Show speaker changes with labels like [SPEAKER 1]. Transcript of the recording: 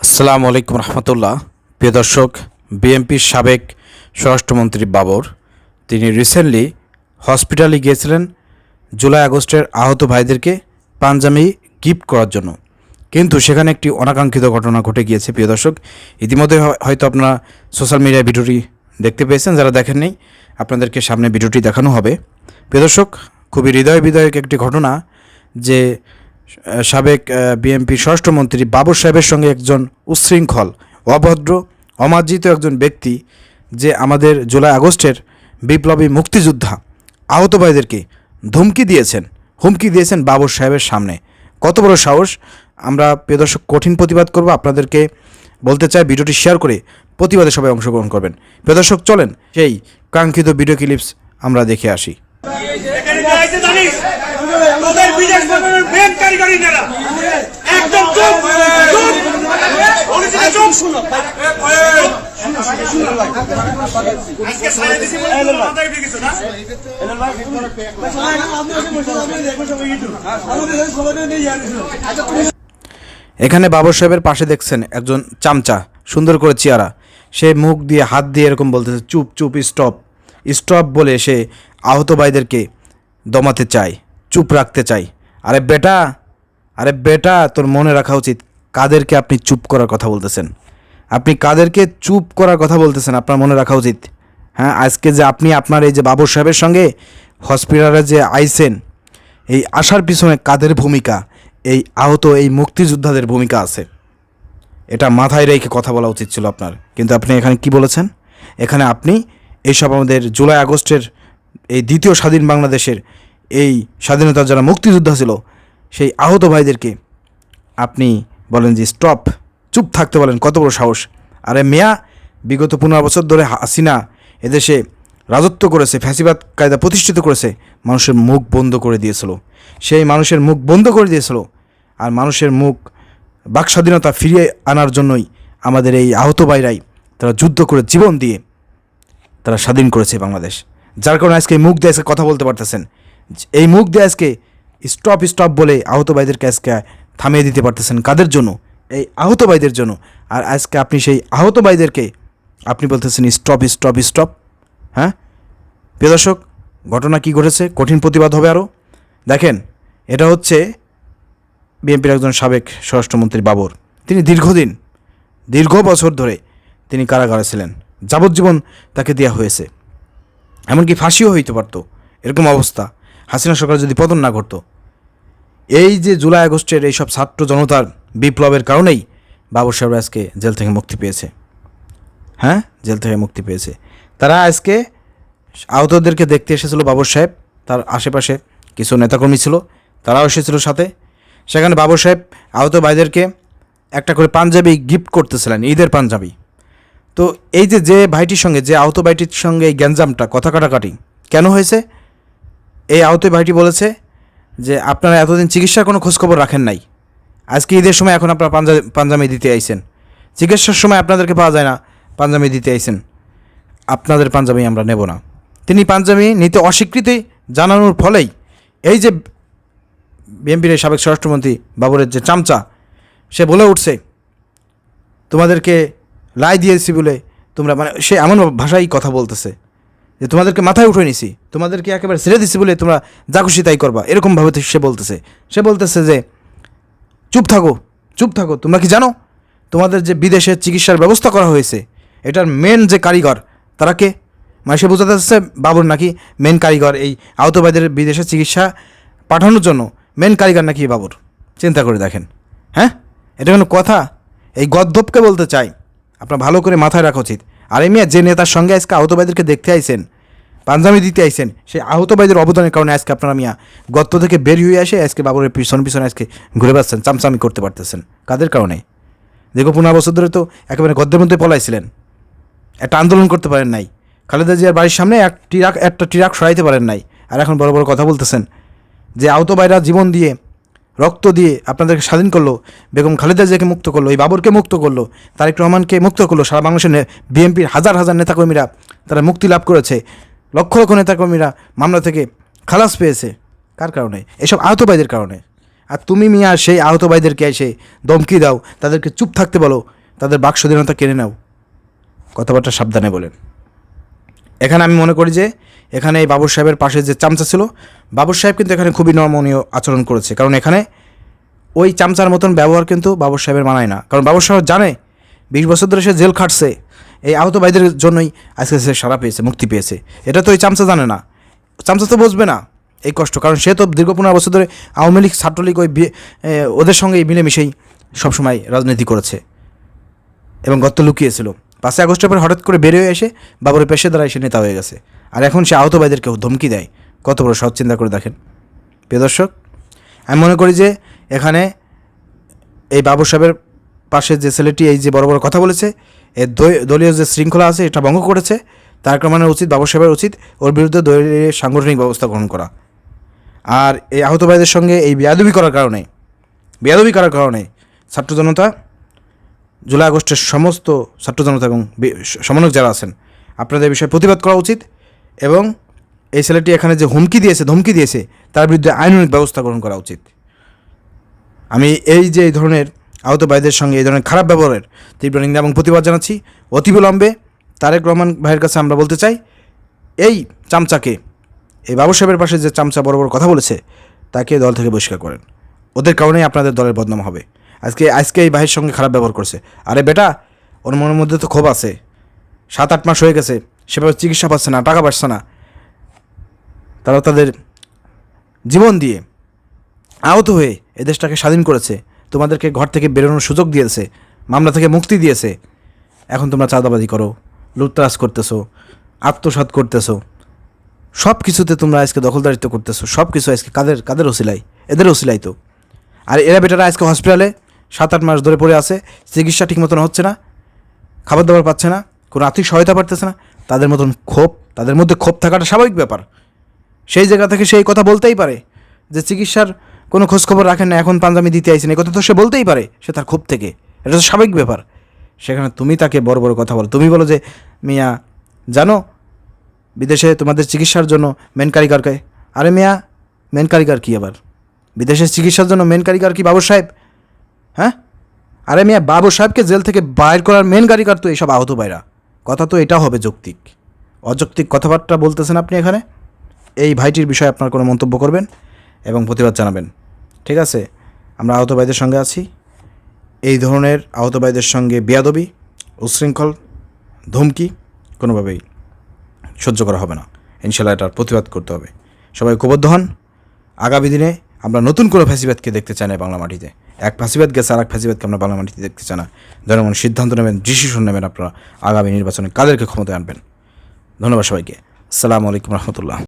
[SPEAKER 1] আসসালামু আলাইকুম রহমতুল্লাহ। প্রিয় দর্শক, বিএনপির সাবেক স্বরাষ্ট্রমন্ত্রী বাবর, তিনি রিসেন্টলি হসপিটালে গিয়েছিলেন জুলাই আগস্টের আহত ভাইদেরকে পাঞ্জামি গিফট করার জন্য। কিন্তু সেখানে একটি অনাকাঙ্ক্ষিত ঘটনা ঘটে গিয়েছে, প্রিয় দর্শক। ইতিমধ্যে হয়- হয়তো আপনারা সোশ্যাল মিডিয়ায় ভিডিওটি দেখতে পেয়েছেন, যারা দেখেননি, আপনাদেরকে সামনে ভিডিওটি দেখানো হবে। প্রিয় দর্শক, খুবই হৃদয় বিদায়ক একটি ঘটনা। যে সাবেক বিএনপি স্বরাষ্ট্রমন্ত্রী বাবর সাহেবের সঙ্গে একজন উচ্ছৃঙ্খল, অভদ্র, অমার্জিত একজন ব্যক্তি যে আমাদের জুলাই আগস্টের বিপ্লবী মুক্তিযোদ্ধা আহত ভাইদেরকে ধমকি দিয়েছেন, হুমকি দিয়েছেন বাবর সাহেবের সামনে। কত বড় সাহস। আমরা, প্রিয় কঠিন প্রতিবাদ করব। আপনাদেরকে বলতে চাই, ভিডিওটি শেয়ার করে প্রতিবাদে সবাই অংশগ্রহণ করবেন। প্রিয় দর্শক, চলেন সেই কাঙ্ক্ষিত ভিডিও ক্লিপস আমরা দেখে আসি।
[SPEAKER 2] তোদের বিদেশ মেন কারিগরি নেরা একদম শুনো
[SPEAKER 1] এখানে বাবর সাহেবের পাশে দেখছেন একজন চামচা, সুন্দর করে চেয়ারা সে মুখ দিয়ে, হাত দিয়ে এরকম বলতেছে, চুপ চুপ স্টপ স্টপ বলে সে আহত ভাইদেরকে দমাতে চায়। চুপ রাখতে চাই। আরে বেটা আরে বেটা, তোর মনে রাখা উচিত, কাদেরকে আপনি চুপ করার কথা বলতেছেন? আপনি কাদেরকে চুপ করার কথা বলতেছেন, আপনার মনে রাখা উচিত? হ্যাঁ আজকে যে আপনি আপনার এই যে বাবর সাহেবের সঙ্গে হসপিটালে যে আইসেন এই আসার পিছনে কাদের ভূমিকা? এই আহত, এই মুক্তিযোদ্ধাদের ভূমিকা আছে। এটা মাথায় রেখে কথা বলা উচিত ছিল আপনার। কিন্তু আপনি এখানে কি বলেছেন? এখানে আপনি এইসব আমাদের জুলাই আগস্টের এই দ্বিতীয় স্বাধীন বাংলাদেশের এই স্বাধীনতার যারা মুক্তিযোদ্ধা ছিল, সেই আহত ভাইদেরকে আপনি বলেন যে স্টপ চুপ থাকতে বলেন, কত বড় সাহস। আরে মেয়া, বিগত পনেরো বছর ধরে হাসিনা এদেশে রাজত্ব করেছে, ফ্যাসিবাদ কায়দা প্রতিষ্ঠিত করেছে, মানুষের মুখ বন্ধ করে দিয়েছিল। সেই মানুষের মুখ বন্ধ করে দিয়েছিল আর মানুষের মুখ বাক স্বাধীনতা ফিরিয়ে আনার জন্যই আমাদের এই আহত ভাইরাই তারা যুদ্ধ করে জীবন দিয়ে তারা স্বাধীন করেছে বাংলাদেশ। যার কারণে আজকে মুখ দিয়ে আজকে কথা বলতে পারতেছেন। এই মুখ দিয়ে আজকে স্টপ স্টপ বলে আহত ভাইদেরকে আজকে থামিয়ে দিতে পারতেছেন। কাদের জন্য? এই আহত ভাইদের জন্য। আর আজকে আপনি সেই আহত ভাইদেরকে আপনি বলতেছেন স্টপ স্টপ স্টপ হ্যাঁ? প্রিয় দর্শক, ঘটনা কি ঘটেছে? কঠিন প্রতিবাদ হবে আরও দেখেন, এটা হচ্ছে বিএনপির একজন সাবেক স্বরাষ্ট্রমন্ত্রী বাবর। তিনি দীর্ঘদিন, দীর্ঘ বছর ধরে তিনি কারাগারে ছিলেন। যাবজ্জীবন তাকে দেওয়া হয়েছে। এমনকি ফাঁসিও হইতে পারতো। এরকম অবস্থা। হাসিনা সরকার যদি পতন না করতো এই যে জুলাই আগস্টের এইসব ছাত্র জনতার বিপ্লবের কারণেই বাবর সাহেব আজকে জেল থেকে মুক্তি পেয়েছে। হ্যাঁ? জেল থেকে মুক্তি পেয়েছে। তারা আজকে আহতদেরকে দেখতে এসেছিল বাবর সাহেব, তার আশেপাশে কিছু নেতাকর্মী ছিল, তারাও এসেছিল সাথে। সেখানে বাবর সাহেব আহত ভাইদেরকে একটা করে পাঞ্জাবি গিফট করতেছিলেন, ঈদের পাঞ্জাবি। তো এই যে যে ভাইটির সঙ্গে, যে আহত ভাইটির সঙ্গে এই গ্যাঞ্জামটা, কথা কাটাকাটি, কেন হয়েছে? এই আহত ভাইটি বলেছে যে আপনারা এতদিন চিকিৎসার কোনো খোঁজখবর রাখেন নাই। আজকে ঈদের সময় এখন আপনারা পাঞ্জাবি পাঞ্জাবি দিতে আইছেন। চিকিৎসার সময় আপনাদেরকে পাওয়া যায় না পাঞ্জাবি দিতে আইছেন। আপনাদের পাঞ্জাবি আমরা নেব না। তিনি পাঞ্জাবি নিতে অস্বীকৃতি জানানোর ফলেই এই যে বিএনপির সাবেক স্বরাষ্ট্রমন্ত্রী বাবরের যে চামচা, সে বলে উঠছে, তোমাদেরকে লাই দিয়েছি বলে তোমরা মানে সে এমন ভাষায় কথা বলতেছে। যে তোমাদেরকে মাথায় উঠে নিছি, তোমাদেরকে একেবারে ছেড়ে দিছি বলে তোমরা যা খুশি তাই করবা। এরকমভাবে সে বলতেছে। সে বলতেছে যে, চুপ থাকো চুপ থাকো। তোমরা কি জানো? তোমাদের যে বিদেশে চিকিৎসার ব্যবস্থা করা হয়েছে, এটার মেন যে কারিগর, তারা কে? মানে সে বোঝাতে চাচ্ছে বাবুর নাকি মেন কারিগর এই আহতবাদের বিদেশে চিকিৎসা পাঠানোর জন্য মেন কারিগর নাকি বাবুর। চিন্তা করে দেখেন। হ্যাঁ? এটা কোনো কথা? এই গদ্দপকে বলতে চাই। আপনার ভালো করে মাথায় রাখা উচিত। আর এই মেয়ে যে নেতার সঙ্গে আজকে আহতবাদীদেরকে দেখতে আইছেন পাঞ্জাবি দিতে আইছেন, সেই আহতবাদীদের অবদানের কারণে আজকে আপনারা মিয়া গত্ত থেকে বের হয়ে আসে আজকে বাবুরের পিছন পিছনে আজকে ঘুরে বেড়াচ্ছেন, চামচামি করতে পারতেছেন। কাদের কারণে? দেখো পনেরো বছর ধরে তো একেবারে গদ্দের মধ্যে পলাইছিলেন। একটা আন্দোলন করতে পারেন নাই। খালেদা জিয়ার বাড়ির সামনে এক ট্রাক একটা ট্রাক সরাইতে পারেন নাই। আর এখন বড় বড় কথা বলতেছেন যে আহত ভাইরা জীবন দিয়ে, রক্ত দিয়ে আপনাদেরকে স্বাধীন করল, বেগম খালেদা জিয়াকে মুক্ত করল, এই বাবরকে মুক্ত করল, তারেক রহমানকে মুক্ত করল, সারা বাংলাদেশের বিএনপির হাজার হাজার নেতাকর্মীরা তারা মুক্তি লাভ করেছে। লক্ষ লক্ষ নেতাকর্মীরা মামলা থেকে খালাস পেয়েছে। কার কারণে? এসব আহত ভাইদের কারণে। আর তুমি মিয়া, সেই আহত ভাইদেরকে এসে দমকি দাও, তাদেরকে চুপ থাকতে বলো, তাদের বাক স্বাধীনতা কেড়ে নাও। কথাবার্তা সাবধানে বলেন। এখানে আমি মনে করি যে, এখানে এই বাবুর সাহেবের পাশে যে চামচা ছিল বাবুর সাহেব কিন্তু এখানে খুবই নমনীয় আচরণ করেছে। কারণ এখানে ওই চামচার মতন ব্যবহার কিন্তু বাবুর সাহেবের মানায় না। কারণ বাবুর সাহেব জানে, বিশ বছর ধরে সে জেল খাটছে। এই আহত ভাইদের জন্যই আজকে সে সারা পেয়েছে, মুক্তি পেয়েছে। এটা তো ওই চামচা জানে না। চামচা তো বুঝবে না এই কষ্ট, কারণ সে তো দীর্ঘ পনেরো বছর ধরে আওয়ামী লীগ, ছাত্রলীগ ওই ওদের সঙ্গে মিলেমিশেই সবসময় রাজনীতি করেছে এবং গত লুকিয়েছিল। পাঁচই আগস্টের পর হঠাৎ করে বেরিয়ে এসে বাবরের পেশে দ্বারা এসে নেতা হয়ে গেছে। আর এখন সে আহত ভাইদেরকে ধমকি দেয়। কত বড় সৎ চিন্তা করে দেখেন। প্রিয় দর্শক, আমি মনে করি যে এখানে এই বাবু সাহেবের পাশে যে ছেলেটি এই যে বড় বড় কথা বলেছে এর দলীয় যে শৃঙ্খলা আছে, এটা ভঙ্গ করেছে, তার ক্রমানের উচিত বাবু সাহেবের উচিত, ওর বিরুদ্ধে দলীয় সাংগঠনিক ব্যবস্থা গ্রহণ করা। আর এই আহত ভাইদের সঙ্গে এই বেয়াদবি করার কারণে, বেয়াদবি করার কারণে ছাত্র জনতা, জুলাই আগস্টের সমস্ত ছাত্র জনতা এবং সমন্বয়ক যারা আছেন, আপনাদের বিষয়ে প্রতিবাদ করা উচিত এবং এই ছেলেটি এখানে যে হুমকি দিয়েছে, ধমকি দিয়েছে, তার বিরুদ্ধে আইনানুগ ব্যবস্থা গ্রহণ করা উচিত। আমি এই যে এই ধরনের আহত ভাইদের সঙ্গে এই ধরনের খারাপ ব্যবহারের তীব্র নিন্দা এবং প্রতিবাদ জানাচ্ছি। অতিবিলম্বে তারেক রহমান ভাইয়ের কাছে আমরা বলতে চাই, এই চামচাকে, এই বাবু সাহেবের পাশে যে চামচা বড় বড় কথা বলেছে, তাকে দল থেকে বহিষ্কার করেন। ওদের কারণেই আপনাদের দলের বদনাম হবে। আজকে আজকে এই ভাইয়ের সঙ্গে খারাপ ব্যবহার করছে। আরে বেটা, ওর মনের মধ্যে তো ক্ষোভ আছে। সাত আট মাস হয়ে গেছে, সেভাবে চিকিৎসা পাচ্ছে না, টাকা পাচ্ছে না। তারা তাদের জীবন দিয়ে আহত হয়ে এ দেশটাকে স্বাধীন করেছে। তোমাদেরকে ঘর থেকে বেরোনোর সুযোগ দিয়েছে, মামলা থেকে মুক্তি দিয়েছে। এখন তোমরা চাঁদাবাজি করো, লুটতরাজ করতেছো, আত্মসাৎ করতেছো। সব কিছুতে তোমরা আজকে দখলদারিত্ব করতেছো সব কিছু আজকে কাদের কাদের ওসিলাই এদের ওসিলাই তো। আর এরা বেটারা আজকে হসপিটালে সাত আট মাস ধরে পড়ে আছে, চিকিৎসা ঠিক মতন হচ্ছে না খাবার দাবার পাচ্ছে না, কোনো আর্থিক সহায়তা পারতেছে না, তাদের মতন ক্ষোভ, তাদের মধ্যে ক্ষোভ থাকাটা স্বাভাবিক ব্যাপার। সেই জায়গা থেকে সেই কথা বলতেই পারে। যে চিকিৎসার কোনো খোঁজখবর রাখেন না, এখন পাঞ্জামি দিতে আইসেন এই কথা তো সে বলতেই পারে, সে তার ক্ষোভ থেকে। এটা তো স্বাভাবিক ব্যাপার। সেখানে তুমি তাকে বড় বড় কথা বলো। তুমি বলো যে, মিয়া, জানো, বিদেশে তোমাদের চিকিৎসার জন্য মেন কারিগরকে আরে মিয়া মেন কারিগর কী আবার? বিদেশের চিকিৎসার জন্য মেন কারিগর কি বাবু সাহেব? হ্যাঁ? আরে মিয়া বাবু সাহেবকে জেল থেকে বাইর করার মেন কারিগর তো এইসব আহত বাইরা কথা তো এটা হবে যৌক্তিক। অযৌক্তিক কথাবার্তা বলতেছেন আপনি এখানে? এই ভাইটির বিষয়ে আপনার কোনো মন্তব্য করবেন? এবং প্রতিবাদ জানাবেন। ঠিক আছে? আমরা আহত ভাইদের সঙ্গে আছি। এই ধরনের আহত ভাইদের সঙ্গে বিয়াদবি, উশৃঙ্খল, ধমকি কোনোভাবেই সহ্য করা হবে না। ইনশাল্লাহ এটার প্রতিবাদ করতে হবে। সবাই ঐক্যবদ্ধ হন। আগামী দিনে আমরা নতুন কোনো ফ্যাসিবাদকে দেখতে চাই না বাংলা মাটিতে। এক ফ্যাসিবাদ গেছে আর এক ফ্যাসিবাদকে আমরা বাংলা মাটিতে দেখতে চাই না। জনগণ সিদ্ধান্ত নেবেন ডিসিশন নেবেন আপনারা। আগামী নির্বাচনে কাদেরকে ক্ষমতায় আনবেন। ধন্যবাদ সবাইকে। আসসালামু আলাইকুম রহমতুল্লাহ।